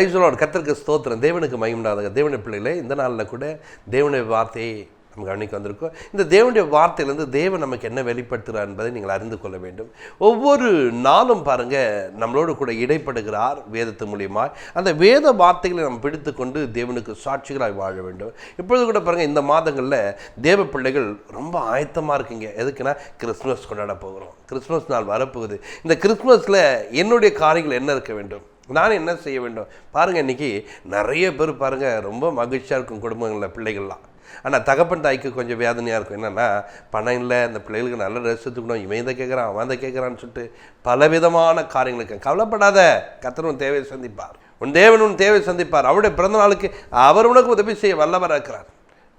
பிரைஸ்லோட கத்தருக்கு ஸ்தோத்திரம். தேவனுக்கு மகிமுண்டாதுங்க தேவனுடைய பிள்ளைகளே இந்த நாளில் கூட தேவனுடைய வார்த்தையை நம்ம கவனிக்க வந்திருக்கோம். இந்த தேவனுடைய வார்த்தையிலேருந்து தேவன் நமக்கு என்ன வெளிப்படுத்துகிறார் என்பதை நீங்கள் அறிந்து கொள்ள வேண்டும். ஒவ்வொரு நாளும் பாருங்க நம்மளோடு கூட இடைப்படுகிறார் வேதத்து மூலியமாக அந்த வேத வார்த்தைகளை நம்ம பிடித்து கொண்டு தேவனுக்கு சாட்சிகளாக வாழ வேண்டும். இப்பொழுது கூட பாருங்கள் இந்த மாதங்களில் தேவ பிள்ளைகள் ரொம்ப ஆயத்தமாக இருக்குங்க. எதுக்குன்னா கிறிஸ்மஸ் கொண்டாட போகிறோம். கிறிஸ்மஸ் நாள் வரப்போகுது. இந்த கிறிஸ்மஸில் என்னுடைய காரியங்கள் என்ன இருக்க வேண்டும்? நான் என்ன செய்ய வேண்டும்? பாருங்கள் இன்றைக்கி நிறைய பேர் பாருங்கள் ரொம்ப மகிழ்ச்சியாக இருக்கும் குடும்பங்களில் பிள்ளைகள்லாம். ஆனால் தகப்பன் தாய்க்கு கொஞ்சம் வேதனையாக இருக்கும். என்னென்னா பணம் இல்லை இந்த பிள்ளைகளுக்கு நல்ல ட்ரெஸ் எடுத்துக்கணும் இவன் இதை கேட்குறான் அவன் இதை கேட்குறான்னு சொல்லிட்டு பலவிதமான காரியங்களுக்கு கவலைப்படாத கத்தரும் தேவையை சந்திப்பார். உன் தேவன் உன் தேவை சந்திப்பார். அவருடைய பிறந்த நாளுக்கு அவர் உனக்கு உதவி செய்ய வல்லவராக இருக்கிறார்.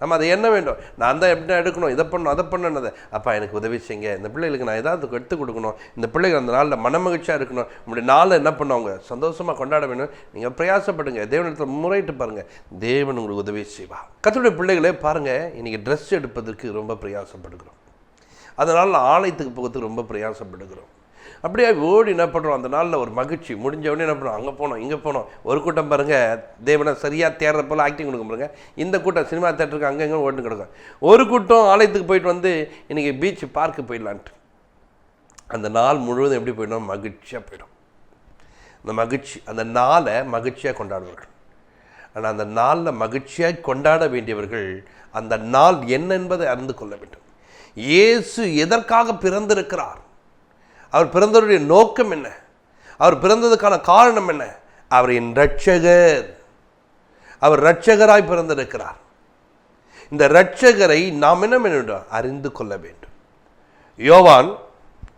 நம்ம அதை என்ன வேண்டும்? நான் தான் எப்படி எடுக்கணும்? இதை பண்ணணும் அதை பண்ணணுது அப்பா எனக்கு உதவி செய்யுங்க. இந்த பிள்ளைகளுக்கு நான் ஏதாவது எடுத்து கொடுக்கணும். இந்த பிள்ளைகள் அந்த நாளில் மனமகிழ்ச்சியாக இருக்கணும். உங்களுடைய நாளில் என்ன பண்ணுவாங்க? சந்தோஷமாக கொண்டாட வேணும். நீங்கள் பிரயாசப்படுங்க. தேவனிடத்தில் முறையிட்டு பாருங்கள் தேவன் உங்களுக்கு உதவி செய்வா. கத்தோடைய பிள்ளைகளே பாருங்கள் இன்றைக்கி ட்ரெஸ் எடுப்பதற்கு ரொம்ப பிரயாசப்படுகிறோம். அதனால் ஆலயத்துக்கு போகிறதுக்கு ரொம்ப பிரயாசப்படுகிறோம். அப்படியே ஓடி என்ன பண்ணுறோம்? அந்த நாளில் ஒரு மகிழ்ச்சி. முடிஞ்ச உடனே என்ன பண்ணுவோம் அங்கே போனோம் இங்கே போனோம். ஒரு கூட்டம் பாருங்கள் தேவனை சரியாக தேடுற போல் ஆக்டிங் கொடுக்க பாருங்க. இந்த கூட்டம் சினிமா தேட்டருக்கு அங்கே இங்கே ஓட்டு கிடக்கும். ஒரு கூட்டம் ஆலயத்துக்கு போயிட்டு வந்து இன்றைக்கி பீச் பார்க்கு போயிடலான்ட்டு. அந்த நாள் முழுவதும் எப்படி போயிடும் மகிழ்ச்சியாக போயிடும். அந்த மகிழ்ச்சி அந்த நாளை மகிழ்ச்சியாக கொண்டாடுவார்கள். ஆனால் அந்த நாளில் மகிழ்ச்சியாக கொண்டாட வேண்டியவர்கள் அந்த நாள் என்ன என்பதை அறிந்து கொள்ள வேண்டும். இயேசு எதற்காக பிறந்திருக்கிறார்? அவர் பிறந்தவருடைய நோக்கம் என்ன? அவர் பிறந்ததுக்கான காரணம் என்ன? அவர் என் ரட்சகர் அவர் ரட்சகராய் பிறந்திருக்கிறார். இந்த ரட்சகரை நாம் என்ன வேண்டும்? அறிந்து கொள்ள வேண்டும். யோவான்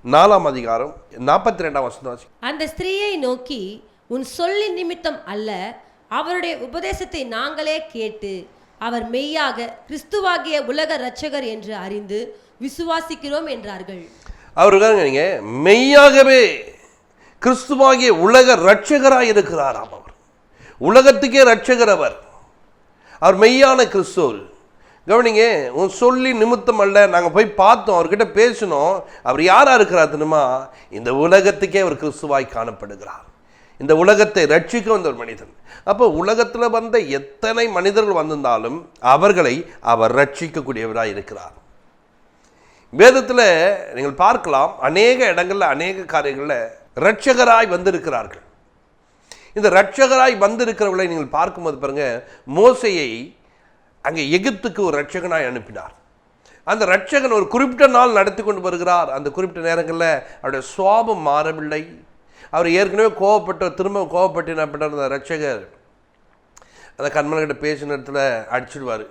நாலாம் அதிகாரம் நாற்பத்தி ரெண்டாம் வசனம் அந்த ஸ்திரீயை நோக்கி உன் சொல்லின் நிமித்தம் அல்ல அவருடைய உபதேசத்தை நாங்களே கேட்டு அவர் மெய்யாக கிறிஸ்துவாகிய உலக ரட்சகர் என்று அறிந்து விசுவாசிக்கிறோம் என்றார்கள். அவர் நீங்க. மெய்யாகவே கிறிஸ்துவாகிய உலக ரட்சகராக இருக்கிறாராம் அவர். உலகத்துக்கே ரட்சகர் அவர். அவர் மெய்யான கிறிஸ்துவர். கவனிங்க உன் சொல்லி நிமித்தம் அல்ல நாங்கள் போய் பார்த்தோம் அவர்கிட்ட பேசினோம். அவர் யாராக இருக்கிறார் தெரியுமா? இந்த உலகத்துக்கே அவர் கிறிஸ்துவாய் காணப்படுகிறார். இந்த உலகத்தை ரட்சிக்க வந்த ஒரு மனிதன். அப்போ உலகத்தில் வந்த எத்தனை மனிதர்கள் வந்திருந்தாலும் அவர்களை அவர் ரட்சிக்கக்கூடியவராக இருக்கிறார். வேதத்தில் நீங்கள் பார்க்கலாம் அநேக இடங்களில் அநேக காரியங்களில் ரட்சகராய் வந்திருக்கிறார்கள். இந்த ரட்சகராய் வந்திருக்கிறவர்களை நீங்கள் பார்க்கும்போது பாருங்க மோசையை அங்கே எகிப்துக்கு ஒரு ரட்சகனாய் அனுப்பினார். அந்த ரட்சகன் ஒரு குறிப்பிட்ட நாள் நடத்தி கொண்டு வருகிறார். அந்த குறிப்பிட்ட நேரங்களில் அவருடைய சுவாபம் மாறவில்லை. அவர் ஏற்கனவே கோவப்பட்ட திரும்ப கோவப்பட்டு என்ன பண்ணார் அந்த ரட்சகர் அந்த கண்மலைகிட்ட பேசின இடத்துல அடிச்சிடுவார்.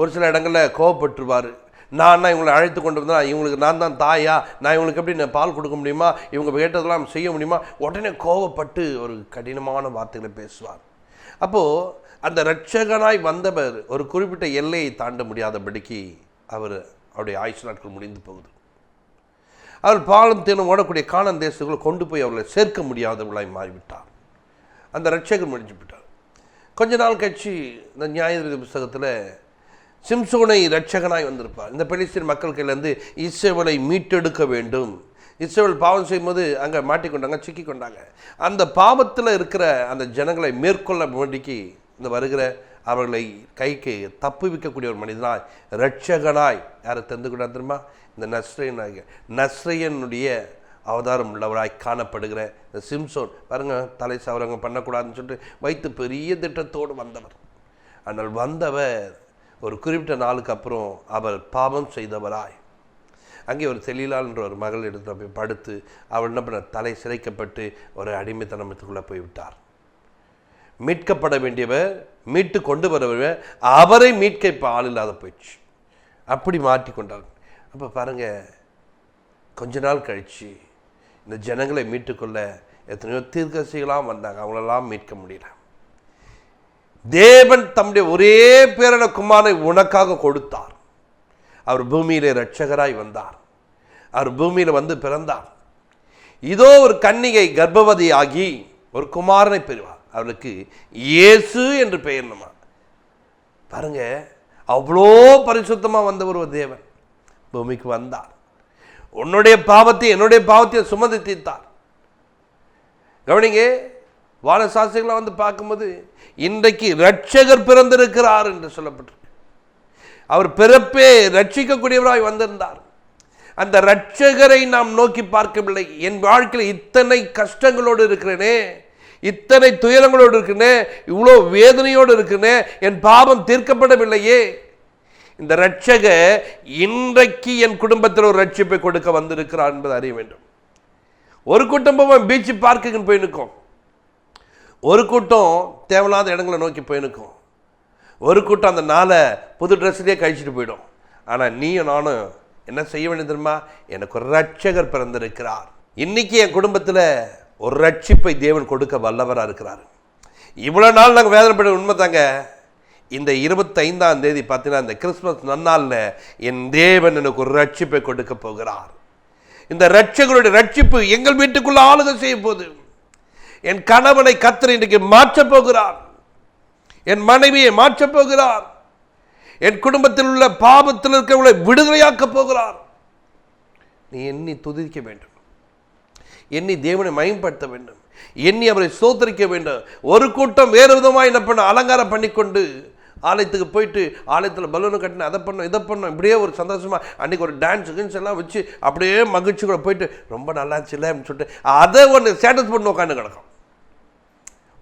ஒரு சில இடங்களில் கோவப்பட்டுருவார். நான் இவங்களை அழைத்து கொண்டு வந்தேன் இவங்களுக்கு நான் தான் தாயா நான் இவங்களுக்கு எப்படி நான் பால் கொடுக்க முடியுமா இவங்க கேட்டதெல்லாம் செய்ய முடியுமா? உடனே கோவப்பட்டு ஒரு கடினமான வார்த்தைகளை பேசுவார். அப்போது அந்த ரட்சகனாய் வந்தவர் ஒரு குறிப்பிட்ட எல்லையை தாண்ட முடியாதபடிக்கு அவர் அவருடைய ஆயுஷ் நாட்கள் முடிந்து போகுது. அவர் பாலம் தேனும் ஓடக்கூடிய காணம் தேசத்துக்குள்ள கொண்டு போய் அவர்களை சேர்க்க முடியாதவர்களாய் மாறிவிட்டார். அந்த ரட்சகர் முடிஞ்சு விட்டார் கொஞ்ச நாள் கழிச்சு இந்த நியாயதிபதி புஸ்தகத்தில் சிம்சோனை ரட்சகனாய் வந்திருப்பார். இந்த பெலிஸ்தீன் மக்கள் கையிலேருந்து இஸ்ரேவலை மீட்டெடுக்க வேண்டும். இஸ்ரேல் பாவம் செய்யும்போது அங்கே மாட்டிக்கொண்டாங்க சிக்கி கொண்டாங்க. அந்த பாவத்தில் இருக்கிற அந்த ஜனங்களை மேற்கொள்ள வேண்டிக்கு இந்த வருகிற அவர்களை கைக்கு தப்புவிக்கக்கூடிய ஒரு மனிதனாய் ரட்சகனாய் யாரை தெரிந்து கொண்டா தெரியுமா? இந்த நஸ்ரையனாக நஸ்ரையனுடைய அவதாரம் உள்ளவராய் காணப்படுகிற இந்த சிம்சோன். பாருங்க தலை சவரங்க பண்ணக்கூடாதுன்னு சொல்லிட்டு வைத்து பெரிய திட்டத்தோடு வந்தவர். ஆனால் வந்தவர் ஒரு குறிப்பிட்ட நாளுக்கு அப்புறம் அவர் பாவம் செய்தவராய் அங்கே ஒரு செலிலால் என்ற ஒரு மகள் எடுத்து போய் படுத்து அவள் என்ன பண்ண தலை சிறைக்கப்பட்டு ஒரு அடிமைத்தனத்துக்குள்ளே போய்விட்டார் மீட்கப்பட வேண்டியவர் மீட்டு கொண்டு வரவர் அவரை மீட்க இப்போ ஆள் இல்லாத போயிடுச்சு. அப்படி மாட்டி கொண்டார். அப்போ பாருங்கள் கொஞ்ச நாள் கழிச்சு இந்த ஜனங்களை மீட்டுக்கொள்ள எத்தனையோ தீர்க்கசிகளாக வந்தாங்க. அவங்களெல்லாம் மீட்க முடியல. தேவன் தம்முடைய ஒரே பேரன குமாரை உனக்காக கொடுத்தார். அவர் பூமியிலே ரட்சகராய் வந்தார். அவர் பூமியில் வந்து பிறந்தார். இதோ ஒரு கன்னிகை கர்ப்பவதியாகி ஒரு குமாரனை பெறுவார். அவளுக்கு இயேசு என்று பெயர் நம்ம பாருங்க அவ்வளோ பரிசுத்தமாக வந்த ஒரு தேவன். பூமிக்கு வந்தார். உன்னுடைய பாவத்தை என்னுடைய பாவத்தை சுமந்து தீர்த்தார். கவனிங்க வானசாசிகளாக வந்து பார்க்கும்போது இன்றைக்கு ரட்சகர் பிறந்திருக்கிறார் என்று சொல்லப்பட்டிருக்கு. அவர் பிறப்பே ரட்சிக்கக்கூடியவராய் வந்திருந்தார். அந்த ரட்சகரை நாம் நோக்கி பார்க்கவில்லை. என் வாழ்க்கையில் இத்தனை கஷ்டங்களோடு இருக்கிறேனே இத்தனை துயரங்களோடு இருக்கிறேனே இவ்வளோ வேதனையோடு இருக்கிறேனே என் பாவம் தீர்க்கப்படவில்லையே. இந்த ரட்சக இன்றைக்கு என் குடும்பத்தில் ஒரு ரட்சிப்பை கொடுக்க வந்திருக்கிறார் என்பதை அறிய வேண்டும். ஒரு கூட்டம் பீச்சு பார்க்குன்னு போய் நிற்கும். ஒரு கூட்டம் தேவையில்லாத இடங்களை நோக்கி போயினுக்கும் ஒரு கூட்டம் அந்த நாளை புது ட்ரெஸ்லேயே கழிச்சிட்டு போயிடும். ஆனால் நீயும் நானும் என்ன செய்ய வேண்டியது தெரியுமா? எனக்கு ஒரு ரட்சகர் பிறந்திருக்கிறார். இன்றைக்கி என் குடும்பத்தில் ஒரு ரட்சிப்பை தேவன் கொடுக்க வல்லவராக இருக்கிறார். இவ்வளோ நாள் நாங்கள் வேதனைப்பட உண்மை தாங்க. இந்த இருபத்தைந்தாம் தேதி பார்த்தீங்கன்னா இந்த கிறிஸ்மஸ் நன்னாளில் என் தேவன் எனக்கு ஒரு ரட்சிப்பை கொடுக்க போகிறார். இந்த ரட்சகருடைய ரட்சிப்பு எங்கள் வீட்டுக்குள்ளே ஆளுகை செய்ய போகுது. என் கணவனை கத்தர் இன்றைக்கு மாற்றப் போகிறார். என் மனைவியை மாற்றப் போகிறார். என் குடும்பத்தில் உள்ள பாபத்தில் இருக்கிறவங்களை விடுதலையாக்கப் போகிறார். நீ எண்ணி துதிக்க வேண்டும். எண்ணி தேவனை மயம்படுத்த வேண்டும். எண்ணி அவரை சோதரிக்க வேண்டும். ஒரு கூட்டம் வேறு விதமாக என்ன பண்ண அலங்காரம் பண்ணிக்கொண்டு ஆலயத்துக்கு போயிட்டு ஆலயத்தில் பலூனை கட்டினேன் அதை பண்ணோம் இதை பண்ணோம் இப்படியே ஒரு சந்தோஷமாக அன்றைக்கி ஒரு டான்ஸ் கின்ஸ் எல்லாம் வச்சு அப்படியே மகிழ்ச்சி கூட போயிட்டு ரொம்ப நல்லா இருந்துச்சுல்ல அப்படின்னு சொல்லிட்டு அதை ஒன்று ஸ்டேட்டஸ் போட்டு உட்காந்து கிடக்கும்.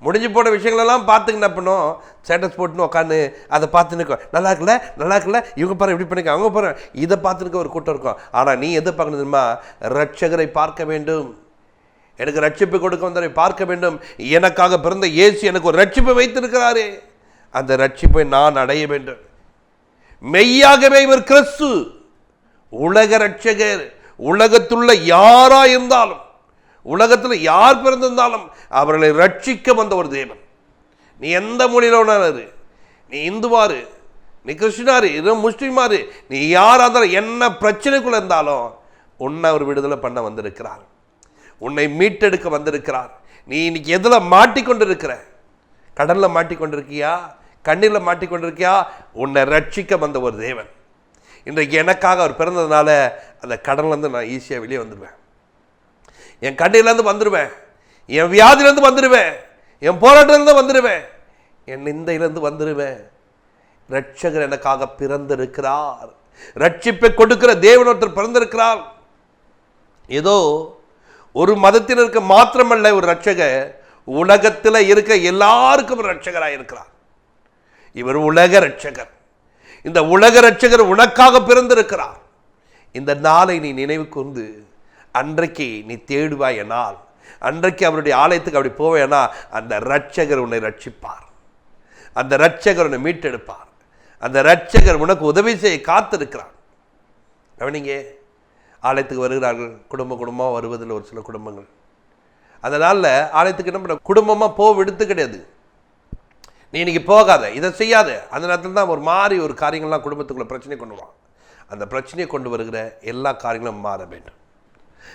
முடிஞ்சு போன விஷயங்களெல்லாம் பார்த்துங்க என்ன பண்ணோம்? ஸ்டேட்டஸ் போட்டுன்னு உட்காந்து அதை பார்த்து நிற்கும் நல்லா இருக்குல்ல? நல்லா இருக்குல்ல? இவங்க பாரு இப்படி பண்ணிக்க அவங்க பாரு இதை பார்த்துருக்க ஒரு கூட்டம் இருக்கும். ஆனால் நீ எதை பார்க்கணும் தெரியுமா? ரட்சகரை பார்க்க வேண்டும். எனக்கு ரட்சிப்பு கொடுக்க வந்தவரை பார்க்க வேண்டும். எனக்காக பிறந்த இயேசு எனக்கு ஒரு ரட்சிப்பை வைத்திருக்கிறாரே. அந்த ரட்சிப்பை நான் அடைய வேண்டும். மெய்யாகவே இவர் கிறிஸ்து. உலக ரட்சகர். உலகத்துள்ள யாரா இருந்தாலும் உலகத்தில் யார் பிறந்திருந்தாலும் அவர்களை ரட்சிக்க வந்த ஒரு தேவன். நீ எந்த மொழியில் வேணாலும் நீ இந்துவாரு நீ கிறிஸ்டினாரு இது முஸ்லீமாரு நீ யாராக இருந்தாலும் என்ன பிரச்சனைக்குள்ள இருந்தாலும் உன்னை அவர் விடுதலை பண்ண வந்திருக்கிறார். உன்னை மீட்டெடுக்க வந்திருக்கிறார். நீ இன்னைக்கு எதில் மாட்டிக்கொண்டிருக்கிற? கடலில் மாட்டிக்கொண்டிருக்கியா? கண்ணீரில் மாட்டிக்கொண்டிருக்கியா? உன்னை ரட்சிக்க வந்த ஒரு தேவன். இன்றைக்கு எனக்காக அவர் பிறந்ததுனால அந்த கடன்லேருந்து நான் ஈஸியாக வெளியே வந்துடுவேன் என் கண்ணீர்லேருந்து வந்துடுவேன் என் வியாதியிலேருந்து வந்துடுவேன் என் போராட்டிலேருந்து வந்துடுவேன் என் நிந்தையிலேருந்து வந்துடுவேன் ரட்சகர் எனக்காக பிறந்திருக்கிறார். ரட்சிப்பை கொடுக்கிற தேவன் ஒருத்தர் பிறந்திருக்கிறார். ஏதோ ஒரு மதத்தினருக்கு மாத்திரமல்ல ஒரு ரட்சகர் உலகத்தில் இருக்க எல்லாருக்கும் ஒரு ரட்சகராக இருக்கிறார் இவர் உலக ரட்சகர் இந்த உலக ரட்சகர் உனக்காக பிறந்திருக்கிறார். இந்த நாளை நீ நினைவு கூர்ந்து அன்றைக்கு நீ தேடுவாய் என்னால் அன்றைக்கு அவருடைய ஆலயத்துக்கு அப்படி போவேனா அந்த ரட்சகர் உன்னை ரட்சிப்பார் அந்த ரட்சகர் உன்னை மீட்டெடுப்பார். அந்த ரட்சகர் உனக்கு உதவி செய்ய காத்திருக்கிறார். கவனிங்க ஆலயத்துக்கு வருகிறார்கள் குடும்ப குடும்பமாக வருவதில் ஒரு சில குடும்பங்கள். அதனால் ஆலயத்துக்கு என்ன பண்ண குடும்பமாக போக விடுத்து கிடையாது. நீ இன்னைக்கு போகாத இதை செய்யாத. அந்த நேரத்தில் தான் ஒரு மாறி ஒரு காரியங்கள்லாம் குடும்பத்துக்குள்ள பிரச்சனை கொண்டு வருவான் அந்த பிரச்சனையை கொண்டு வருகிற எல்லா காரியங்களும் மாற வேண்டும்.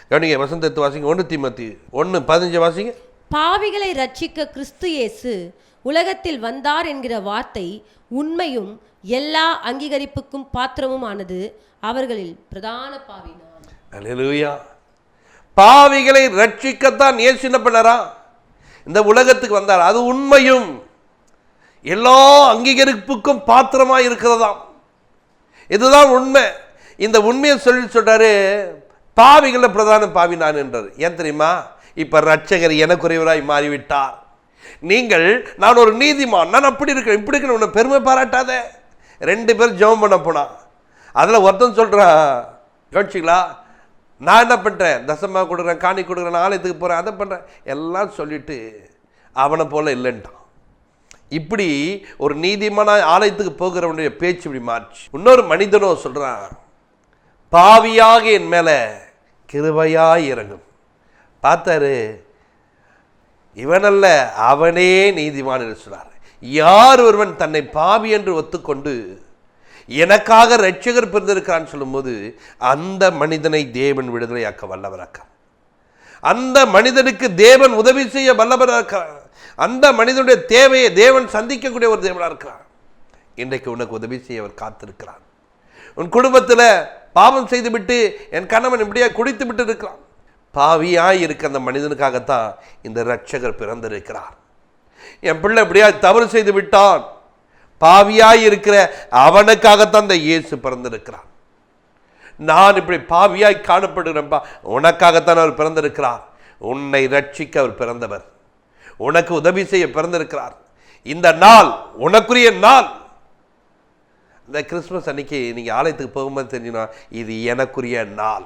கவனிங்க வசந்தத்து வாசிங்க. ஒன்று தீமத்தி ஒன்று பதினஞ்சு வாசிங்க. பாவிகளை ரட்சிக்க கிறிஸ்து இயேசு உலகத்தில் வந்தார் என்கிற வார்த்தை உண்மையும் எல்லா அங்கீகரிப்புக்கும் பாத்திரமுமானது அவர்களில் பிரதான அல்லேலூயா. பாவிகளை ரட்சிக்கத்தான் இயேசு என்ன பண்ணாரா? இந்த உலகத்துக்கு வந்தார்? அது உண்மையும். எல்லா அங்கீகரிப்புக்கும் பாத்திரமாக இருக்கிறதாம். இதுதான் உண்மை. இந்த உண்மையை சொல்லி சொல்கிறாரு பாவிகளில் பிரதான பாவி நான் என்றார். ஏன் தெரியுமா? இப்போ ரட்சகர் எனக்குறைவராய் மாறிவிட்டார். நீங்கள் நான் ஒரு நீதிமான் நான் அப்படி இருக்கிறேன் இப்படி இருக்கணும் உன்னை பெருமை பாராட்டாத. ரெண்டு பேரும் ஜெபம் பண்ண போனான் அதில் ஒருத்தன் சொல்கிறான் கவனிச்சிங்களா நான் என்ன பண்ணுறேன் தசமாக கொடுக்குறேன் காணி கொடுக்குறேன் ஆலயத்துக்கு போகிறேன் அதை பண்ணுறேன் எல்லாம் சொல்லிவிட்டு அவனை போல இல்லைன்ட்டான். இப்படி ஒரு நீதிமான ஆலயத்துக்கு போகிறவனுடைய பேச்சு இப்படி மாறிச்சு. இன்னொரு மனிதனோ சொல்றான் பாவியாக என் மேல கிருவையாக இறங்கும். பார்த்தாரு இவனல்ல அவனே நீதிமான் என்று சொன்னார் யார் ஒருவன் தன்னை பாவி என்று ஒத்துக்கொண்டு எனக்காக ரட்சகர் பிறந்திருக்கிறான்னு சொல்லும்போது அந்த மனிதனை தேவன் விடுதலையாக்க வல்லவராக்க. அந்த மனிதனுக்கு தேவன் உதவி செய்ய வல்லவராக அந்த மனிதனுடைய தேவையை தேவன் சந்திக்கக்கூடிய ஒரு தேவனாக இருக்கிறார். இன்றைக்கு உனக்கு உதவி செய்ய அவர் காத்திருக்கிறார். உன் குடும்பத்தில் பாவம் செய்துவிட்டு என் கணவன் இப்படியா குடித்து விட்டு இருக்கிறான். பாவியாய் இருக்க அந்த மனிதனுக்காகத்தான் இந்த ரட்சகர் பிறந்திருக்கிறார். என் பிள்ளை இப்படியா தவறு செய்து விட்டான். பாவியாய் இருக்கிற அவனுக்காகத்தான் இந்த இயேசு பிறந்திருக்கிறான் நான் இப்படி பாவியாய் காணப்படுகிறேன்பா உனக்காகத்தான் அவர் பிறந்திருக்கிறார். உன்னை ரட்சிக்க அவர் பிறந்தவர். உனக்கு உதவி செய்ய பிறந்திருக்கிறார். இந்த நாள் உனக்குரிய நாள். இந்த கிறிஸ்மஸ் அன்னைக்கு நீங்கள் ஆலயத்துக்கு போகும்போது தெரிஞ்சுனா இது எனக்குரிய நாள்.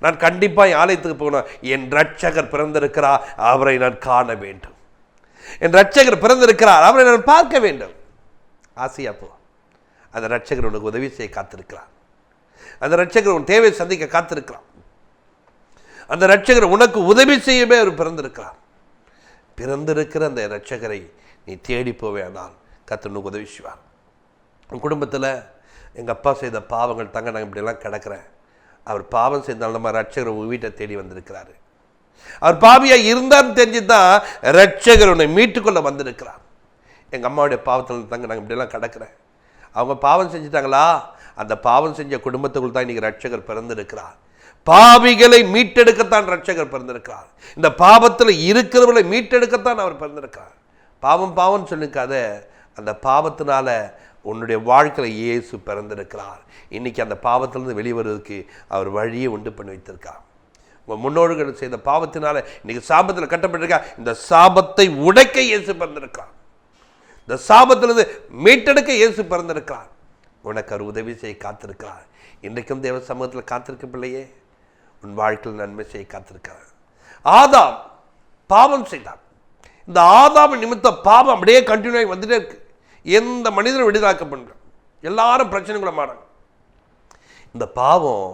நான் கண்டிப்பாக என் ஆலயத்துக்கு போகணும். என் ரட்சகர் பிறந்திருக்கிறார் அவரை நான் காண வேண்டும். என் ரட்சகர் பிறந்திருக்கிறார் அவரை நான் பார்க்க வேண்டும். ஆசையா போ. அந்த ரட்சகர் உனக்கு உதவி செய்ய காத்திருக்கிறார். அந்த ரட்சகர் உன் தேவை சந்திக்க காத்திருக்கிறார். அந்த ரட்சகர் உனக்கு உதவி செய்யவே அவர் பிறந்திருக்கிறார். பிறந்திருக்கிற அந்த ரட்சகரை நீ தேடி போவேனால் கத்தனுக்கு உதவி செய்வார். உன் குடும்பத்தில் எங்கள் அப்பா செய்த பாவங்கள் தங்க நாங்கள் இப்படிலாம் கிடக்கிறேன் அவர் பாவம் செய்தால் நம்ம ரட்சகர் உங்கள் வீட்டை தேடி வந்திருக்கிறாரு. அவர் பாவியாக இருந்தான்னு தெரிஞ்சு தான் ரட்சகர் உன்னை மீட்டுக்கொள்ள வந்திருக்கிறார். எங்கள் அம்மாவுடைய பாவத்தில் தங்க நாங்கள் இப்படியெல்லாம் கிடக்கிறேன் அவங்க பாவம் செஞ்சுட்டாங்களா? அந்த பாவம் செஞ்ச குடும்பத்துக்குள் தான் இன்றைக்கி ரட்சகர் பிறந்திருக்கிறார். பாவிகளை மீட்டெடுக்கத்தான் ரட்சகர் பிறந்திருக்கிறார். இந்த பாவத்தில் இருக்கிறவர்களை மீட்டெடுக்கத்தான் அவர் பிறந்திருக்கார் பாவம் பாவம் சொல்லிக்காத அந்த பாவத்தினால உன்னுடைய வாழ்க்கையில் இயேசு பிறந்திருக்கிறார். இன்றைக்கி அந்த பாவத்திலேருந்து வெளிவருவதற்கு அவர் வழியை உண்டு பண்ணி வைத்திருக்கார். உங்கள் முன்னோர்கள் செய்த பாவத்தினால இன்றைக்கி சாபத்தில் கட்டப்பட்டிருக்கா இந்த சாபத்தை உடைக்க இயேசு பிறந்திருக்கிறார். இந்த சாபத்திலிருந்து மீட்டெடுக்க இயேசு பிறந்திருக்கிறார். உனக்கு அவர் உதவி செய்ய காத்திருக்கிறார். இன்றைக்கும் தேவ சமூகத்தில் காத்திருக்க பிள்ளையே. உன் வாழ்க்கையில் நன்மை செய்ய காத்திருக்கிறார். ஆதாம் பாவம் செய்தான். இந்த ஆதாம் நிமித்த பாவம் அப்படியே கண்டினியூ ஆகி வந்துட்டே இருக்கு. எந்த மனிதனும் விடுதலாக்கப்படுற எல்லாரும் பிரச்சனைகளை மாறாங்க. இந்த பாவம்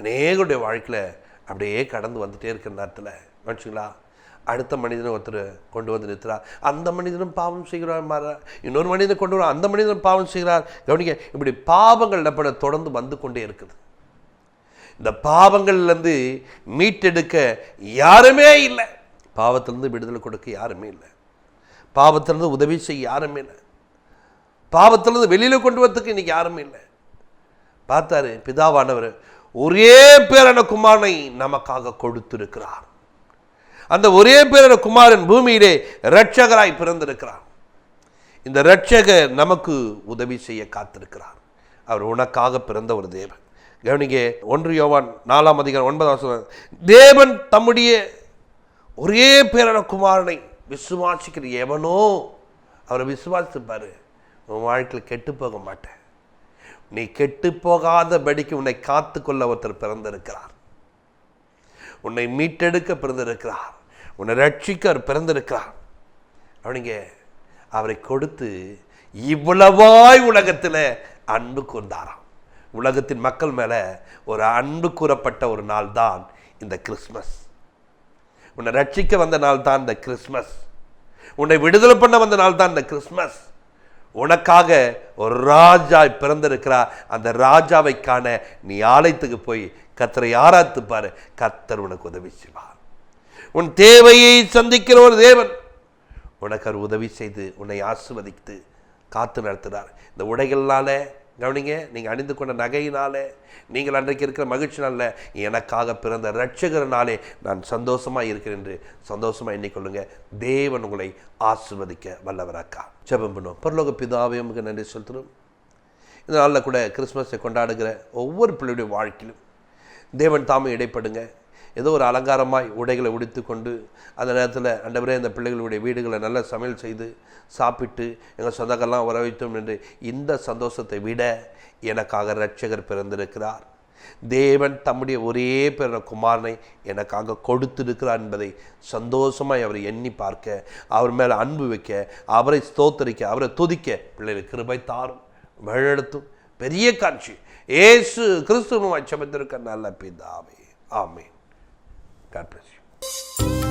அநேகருடைய வாழ்க்கையில் அப்படியே கடந்து வந்துட்டே இருக்கிற நேரத்தில் வச்சுங்களா அடுத்த மனிதனை ஒருத்தர் கொண்டு வந்து நிறுத்துறா அந்த மனிதனும் பாவம் செய்கிறார் மாற இன்னொரு மனிதனை கொண்டு வர அந்த மனிதனும் பாவம் செய்கிறார். கவனிக்க இப்படி பாவங்கள் நம்மள தொடர்ந்து வந்து கொண்டே இருக்குது. இந்த பாவங்கள்லேருந்து மீட்டெடுக்க யாருமே இல்லை. பாவத்திலேருந்து விடுதலை கொடுக்க யாருமே இல்லை. பாவத்திலேருந்து உதவி செய்ய யாருமே இல்லை. பாவத்திலேருந்து வெளியில் கொண்டு வரத்துக்கு இன்றைக்கி யாருமே இல்லை. பார்த்தாரு பிதாவானவர் ஒரே பேரான குமாரனை நமக்காக கொடுத்திருக்கிறார். அந்த ஒரே பேரான குமாரன் பூமியிலே இரட்சகராய் பிறந்திருக்கிறார் இந்த இரட்சகர் நமக்கு உதவி செய்ய காத்திருக்கிறார். அவர் உனக்காக பிறந்த ஒரு தேவன். கவனிங்க ஒன்று யோவான் நாலாம் அதிகாரம் ஒன்பதாம் தேவன் தம்முடைய ஒரே பேரான குமாரனை விசுவாசிக்கிற எவனோ அவரை விசுவாசிப்பார் உன் வாழ்க்கையில் கெட்டு போக மாட்டேன். நீ கெட்டு போகாதபடிக்கு உன்னை காத்துக்கொள்ள ஒருத்தர் பிறந்திருக்கிறார். உன்னை மீட்டெடுக்க பிறந்திருக்கிறார். உன்னை ரட்சிக்க அவர் பிறந்திருக்கிறார். அவனிங்க அவரை கொடுத்து இவ்வளவாய் உலகத்தில் அன்பு கொண்டாராம் உலகத்தின் மக்கள் மேலே ஒரு அன்பு கூறப்பட்ட ஒரு நாள் தான் இந்த கிறிஸ்மஸ். உன்னை ரட்சிக்க வந்த நாள் தான் இந்த கிறிஸ்மஸ். உன்னை விடுதலை பண்ண வந்த நாள் தான் இந்த கிறிஸ்மஸ். உனக்காக ஒரு ராஜா பிறந்திருக்கிறார் அந்த ராஜாவை காண நீ ஆலயத்துக்கு போய் கத்தரை ஆராத்து கத்தர் உனக்கு உதவி செய்வார். உன் தேவையை சந்திக்கிற ஒரு தேவன் உனக்கு அவர் உதவி செய்து உன்னை ஆசிர்வதித்து காத்து நடத்துகிறார் இந்த உடைகள்னால கவனிங்க நீங்கள் அணிந்து கொண்ட நகையினாலே நீங்கள் அன்றைக்கு இருக்கிற மகிழ்ச்சினால எனக்காக பிறந்த ரட்சகரனாலே நான் சந்தோஷமாக இருக்கிறேன் என்று சந்தோஷமாக எண்ணிக்கொள்ளுங்க தேவன் உங்களை ஆசிர்வதிக்க வல்லவராக்கா. ஜெபம் பண்ணுவோம். பரலோக பிதாவே உமக்கு நன்றி செலுத்துகிறோம். இந்த நாளில் கூட கிறிஸ்மஸை கொண்டாடுகிற ஒவ்வொரு பிள்ளையுடைய வாழ்க்கையிலும் தேவன் தாமே இடைப்படுங்க. ஏதோ ஒரு அலங்காரமாய் உடைகளை உடுத்து கொண்டு அந்த நேரத்தில் அண்டவரே அந்த பிள்ளைகளுடைய வீடுகளை நல்ல சமையல் செய்து சாப்பிட்டு எங்கள் சொந்தக்கெல்லாம் வரவைத்தோம் என்று இந்த சந்தோஷத்தை விட எனக்காக ரட்சகர் பிறந்திருக்கிறார். தேவன் தம்முடைய ஒரே பிற குமாரனை எனக்காக கொடுத்திருக்கிறார் என்பதை சந்தோஷமாய் அவரை எண்ணி பார்க்க அவர் மேலே அன்பு வைக்க அவரை ஸ்தோத்தரிக்க அவரை துதிக்க பிள்ளைகளுக்கு கிருபை தாரும் வழிநடத்தும். பெரிய காட்சி. ஏசு கிறிஸ்துவ சமைத்திருக்க நல்ல பிதாவே. ஆமீன். God bless you.